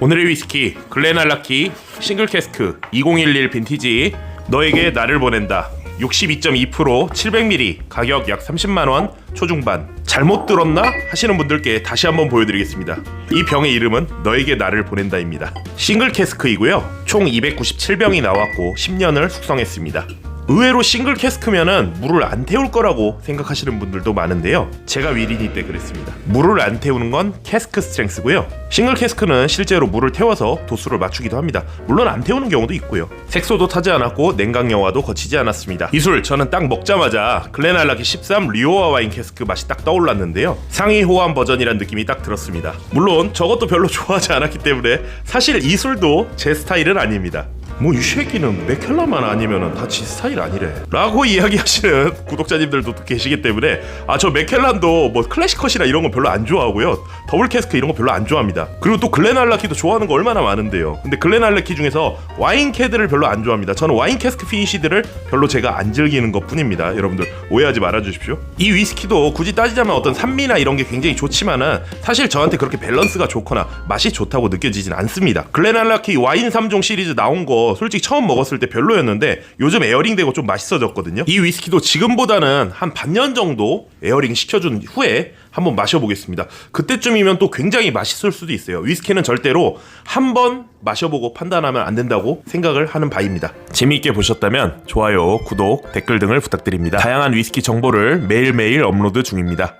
오늘의 위스키 글렌알라키 싱글 캐스크 2011 빈티지 너에게 나를 보낸다. 62.2% 700ml 가격 약 30만 원 초중반. 잘못 들었나? 하시는 분들께 다시 한번 보여드리겠습니다. 이 병의 이름은 너에게 나를 보낸다입니다. 싱글 캐스크이고요. 총 297병이 나왔고 10년을 숙성했습니다 의외로 싱글 캐스크면은 물을 안 태울 거라고 생각하시는 분들도 많은데요. 제가 위린이 때 그랬습니다. 물을 안 태우는 건 캐스크 스트렝스고요. 싱글 캐스크는 실제로 물을 태워서 도수를 맞추기도 합니다. 물론 안 태우는 경우도 있고요. 색소도 타지 않았고 냉각 영화도 거치지 않았습니다. 이 술 저는 딱 먹자마자 글렌알라키 13 리오아 와인 캐스크 맛이 딱 떠올랐는데요. 상위 호환 버전이란 느낌이 딱 들었습니다. 물론 저것도 별로 좋아하지 않았기 때문에 사실 이 술도 제 스타일은 아닙니다. 뭐 이 새끼는 맥켈라만 아니면은 다지 스타일 아니래. 라고 이야기하시는 구독자님들도 또 계시기 때문에 아 저 맥켈란도 뭐 클래식컷이나 이런 건 별로 안 좋아하고요 더블 캐스크 이런 거 별로 안 좋아합니다. 그리고 또 글렌 알라키도 좋아하는 거 얼마나 많은데요. 근데 글렌 알라키 중에서 와인 캐드를 별로 안 좋아합니다. 저는 와인 캐스크 피니시들을 별로 제가 안 즐기는 것 뿐입니다. 여러분들 오해하지 말아 주십시오. 이 위스키도 굳이 따지자면 어떤 산미나 이런 게 굉장히 좋지만은 사실 저한테 그렇게 밸런스가 좋거나 맛이 좋다고 느껴지진 않습니다. 글렌 알라키 와인 3종 시리즈 나온 거 솔직히 처음 먹었을 때 별로였는데 요즘 에어링 되고 좀 맛있어졌거든요. 이 위스키도 지금보다는 한 반년 정도 에어링 시켜준 후에 한번 마셔보겠습니다. 그때쯤 이면 또 굉장히 맛있을 수도 있어요. 위스키는 절대로 한 번 마셔보고 판단하면 안 된다고 생각을 하는 바입니다. 재미있게 보셨다면 좋아요, 구독, 댓글 등을 부탁드립니다. 다양한 위스키 정보를 매일매일 업로드 중입니다.